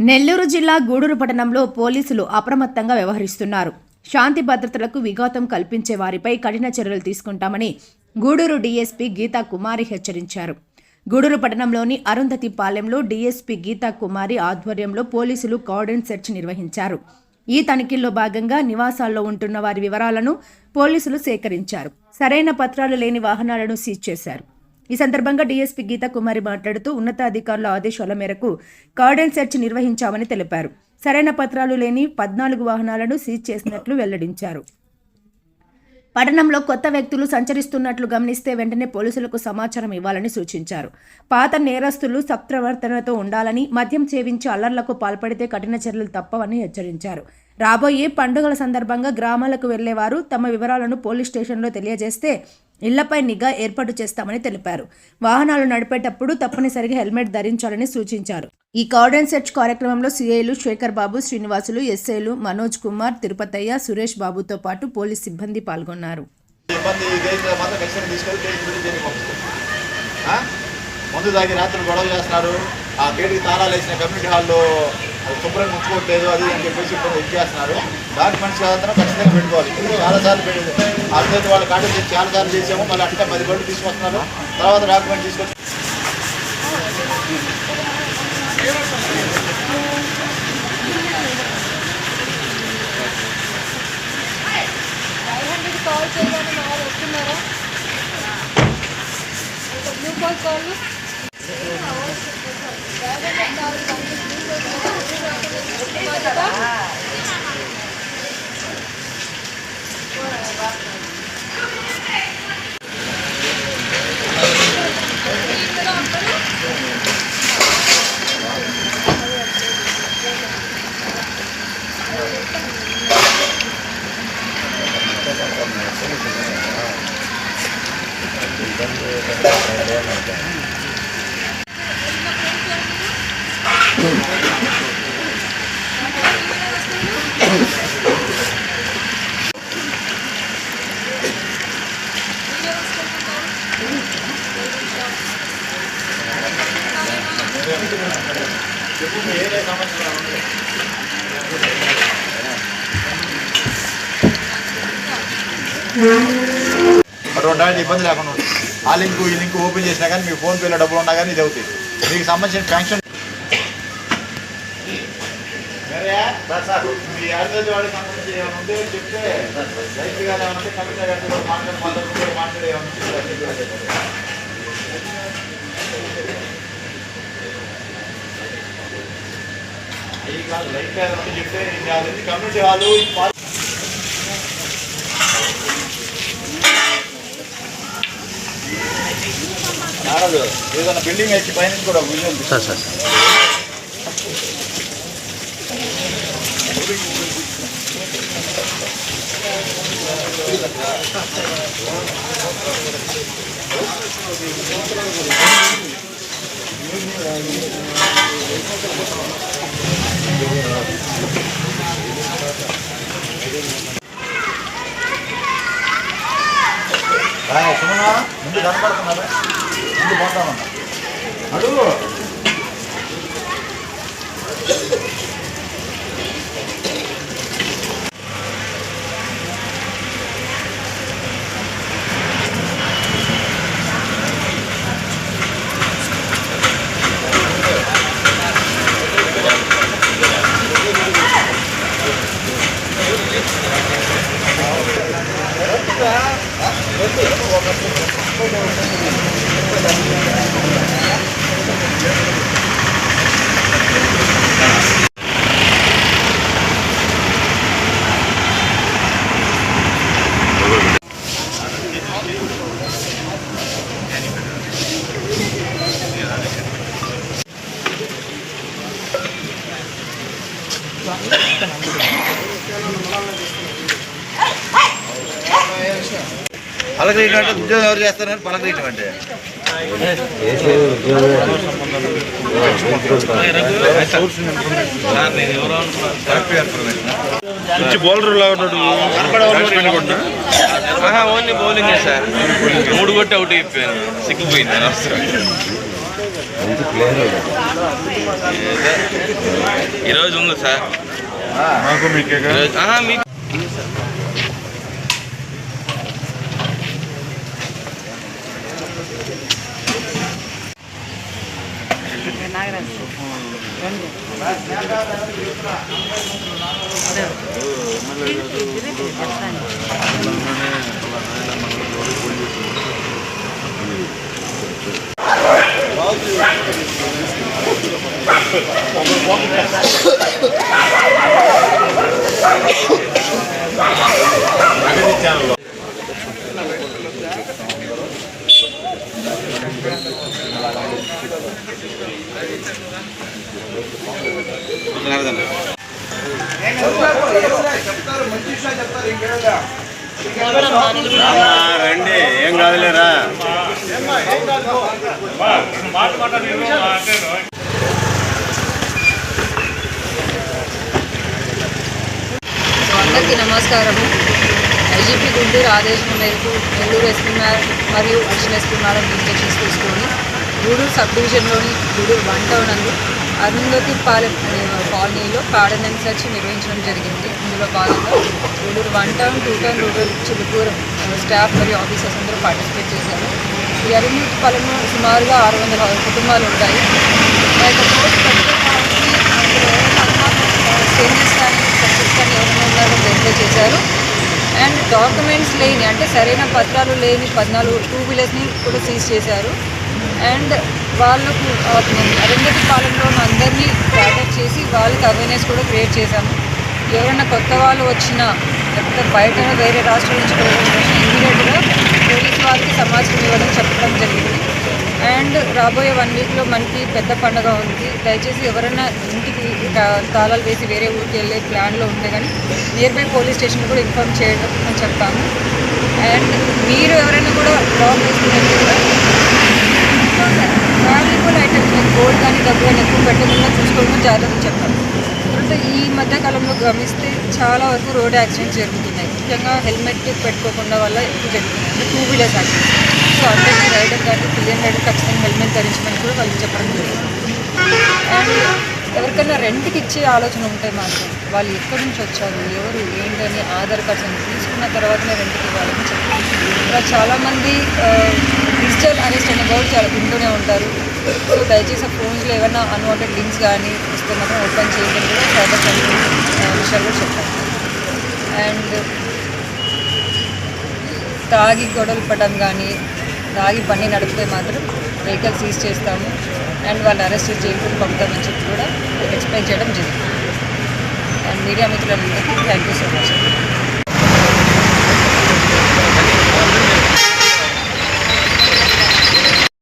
నెల్లూరు జిల్లా గూడూరు పట్టణంలో పోలీసులు అప్రమత్తంగా వ్యవహరిస్తున్నారు. శాంతి భద్రతలకు విఘాతం కల్పించే వారిపై కఠిన చర్యలు తీసుకుంటామని గూడూరు డీఎస్పీ గీతా కుమారి హెచ్చరించారు. గూడూరు పట్టణంలోని అరుంధతి పాలెంలో డీఎస్పీ గీతా కుమారి ఆధ్వర్యంలో పోలీసులు కార్డన్ సెర్చ్ నిర్వహించారు. ఈ తనిఖీల్లో భాగంగా నివాసాల్లో ఉంటున్న వారి వివరాలను పోలీసులు సేకరించారు. సరైన పత్రాలు లేని వాహనాలను సీజ్ చేశారు. ఈ సందర్భంగా డీఎస్పీ గీతా కుమారి మాట్లాడుతూ ఉన్నతాధికారుల ఆదేశాల మేరకు కార్డెన్ సెర్చ్ నిర్వహించామని తెలిపారు. సరైన పత్రాలు లేని పద్నాలుగు వాహనాలను సీజ్ చేసినట్లు వెల్లడించారు. పట్టణంలో కొత్త వ్యక్తులు సంచరిస్తున్నట్లు గమనిస్తే వెంటనే పోలీసులకు సమాచారం ఇవ్వాలని సూచించారు. పాత నేరస్తులు సప్రవర్తనతో ఉండాలని మద్యం సేవించి అల్లర్లకు పాల్పడితే కఠిన చర్యలు తప్పవని హెచ్చరించారు. రాబోయే పండుగల సందర్భంగా గ్రామాలకు వెళ్ళేవారు తమ వివరాలను పోలీస్ స్టేషన్లో తెలియజేస్తే ఇళ్ళపై నిఘా ఏర్పాటు చేస్తామని తెలిపారు. వాహనాలు నడిపేటప్పుడు తప్పనిసరిగా హెల్మెట్ ధరించాలని సూచించారు. ఈ కార్డన్ సెర్చ్ కార్యక్రమంలో సీఐలు శేఖర్ బాబు శ్రీనివాసులు ఎస్ఐలు మనోజ్ కుమార్ తిరుపతయ్య సురేష్ బాబుతో పాటు పోలీస్ సిబ్బంది పాల్గొన్నారు. ముందు గేట్ రాత్రులు గొడవ చేస్తున్నారు. ఆ గేటుకి తాళాలు వేసిన కమ్యూనిటీ హాల్లో శుభ్రంగా ఉంచుకోవట్లేదు అది అని చెప్పేసి ఇప్పుడు ఇచ్చేస్తున్నారు డాక్యుమెంట్స్ మాత్రం ఖచ్చితంగా పెట్టుకోవాలి. చాలాసార్లు పెట్టి అర్థం వాళ్ళ కాంటాక్ట్ చేసి చాలాసార్లు చేసాము మళ్ళీ అంటే పది గంటలు తీసుకొస్తున్నారు. తర్వాత డాక్యుమెంట్ తీసుకొచ్చి కాల్ చేయగానే మా వారు వస్తున్నారా? Blue call call たら。Thank you. చెప్పు మీ సమస్య ఉంది ఇబ్బంది లేకుండా ఉంటుంది ఆ లింక్ ఈ లింక్ ఓపెన్ చేసినా కానీ మీ ఫోన్ పేలో డబ్బులు ఉన్నా కానీ ఇది అవుతాయి. మీకు సంబంధించిన ఫ్యాంక్షన్ మీ అర్థం వాడికి సంబంధించి ఏమైనా ఉంటే చెప్తే రైతు గారు కమిషనర్ గారితో మాట్లాడి ఏమైనా ఉంటే ఈ కాదు లైట్ ఏమైనా ఉంటే చెప్తే నేను అది కమ్యూనిటీ వాళ్ళు ఈ ఏదైనా బిల్డింగ్ వచ్చి పైన కూడా ఉంది సార్ సార్ సుమనా ముందు కనపడుతున్నారా ముందు పోతామన్నా. అడుగు. పలకరీయటం అంటే ఉద్యోగం ఎవరు చేస్తారని పలకరీయటం అంటే మంచి బౌలర్ ఓన్లీ బౌలింగ్ సార్. మూడు కొట్టి అవుట్ అయిపోయాను. సిగ్గిపోయింది అనవసరం. ఈరోజు ఉంది సార్ మాకు మీకే ఈరోజు ఆహా, రండి ఏం కాదులేరా సో అందరికీ నమస్కారము ఐజీపీ గుంటూరు ఆదేశం మేరకు నెల్లూరు ఎస్పీ మ్యార్ మరియు అడిషనల్ ఎస్పీ మేడం ఇన్స్ట్రక్షన్స్ తీసుకొని గూడూరు సబ్ డివిజన్లోని గూడూరు వన్ టౌన్ అందు అరుంధతి పాలెం కాలనీలో పాడనన్ సర్చ్ నిర్వహించడం జరిగింది. ఇందులో భాగంగా Gudur one town two town rural Chilukuru staff మరియు ఆఫీసర్స్ అందరూ పార్టిసిపేట్ చేశారు. ఈ అరుంధతి పాలెంలో సుమారుగా ఆరు వందల కుటుంబాలు ఉంటాయి. చేంజెస్ కానీ సక్సెస్ కానీ ఎవరైనా ఉన్నారో వెరిఫై చేశారు అండ్ డాక్యుమెంట్స్ లేని అంటే సరైన పత్రాలు లేని పద్నాలుగు టూ వీలర్స్ని కూడా సీజ్ చేశారు. అండ్ వాళ్ళకు అరుంధతి పాలనలో అందరినీ గ్యాదర్ చేసి వాళ్ళకి అవేర్నెస్ కూడా క్రియేట్ చేశాము. ఎవరైనా కొత్త వాళ్ళు వచ్చినా లేకపోతే బయట వేరే రాష్ట్రం నుంచి ఇమీడియట్గా పోలీస్ వాళ్ళకి సమాచారం ఇవ్వడం చెప్పడం జరిగింది. అండ్ రాబోయే వన్ వీక్లో మనకి పెద్ద పండుగ ఉంది. దయచేసి ఎవరైనా ఇంటికి తా- తాళాలు వేసి వేరే ఊరికి వెళ్ళే ప్లాన్లో ఉంటే కానీ నియర్ బై పోలీస్ స్టేషన్ కూడా ఇన్ఫామ్ చేయడం అని చెప్తాము అండ్ మీరు ఎవరైనా కూడా డ్రాప్ చేసుకుంటే కూడా వాల్యుబుల్ ఐటమ్స్ లైక్ గోల్డ్ కానీ డబ్బు కానీ ఎక్కువ పెట్టకుండా చూసుకోవడం జాగ్రత్త చెప్తాను తర్వాత ఈ మధ్య కాలంలో గమనిస్తే చాలా వరకు రోడ్ యాక్సిడెంట్స్ జరుగుతున్నాయి. ముఖ్యంగా హెల్మెట్ పెట్టుకోకుండా వల్ల ఎక్కువ జరుగుతున్నాయి. Two wheelers accidents. సో అందరికీ రైడర్ కానీ పిల్లల రైడర్ ఖచ్చితంగా హెల్మెట్ ధరించమని కూడా వాళ్ళకి చెప్పడం జరిగింది. అండ్ ఎవరికైనా రెంట్కి ఇచ్చే ఆలోచన ఉంటే మాత్రం వాళ్ళు ఎక్కడి నుంచి వచ్చారు ఎవరు ఏంటని ఆధార్ కార్డ్స్ అని తీసుకున్న తర్వాతనే రెంట్కి ఇవ్వాలని చెప్పారు. ఇలా చాలామంది చేస్తూనే ఉంటారు. సో దయచేసి ఆ ఫోన్స్లో ఏమైనా అన్వాంటెడ్ లింక్స్ కానీ వస్తే మాత్రం ఓపెన్ చేయడం కూడా సైబర్ క్రైమ్ విషయాలు కూడా చెప్పారు. అండ్ తాగి గొడవలు పడడం కానీ తాగి బండి నడిపితే మాత్రం వెహికల్ సీజ్ చేస్తాము. అండ్ వాళ్ళు అరెస్ట్ జైలుకు పంపుతామని చెప్పి కూడా ఎక్స్ప్లెయిన్ చేయడం జరిగింది. అండ్ మీడియా మిత్రులందరికీ థ్యాంక్ యూ సో మచ్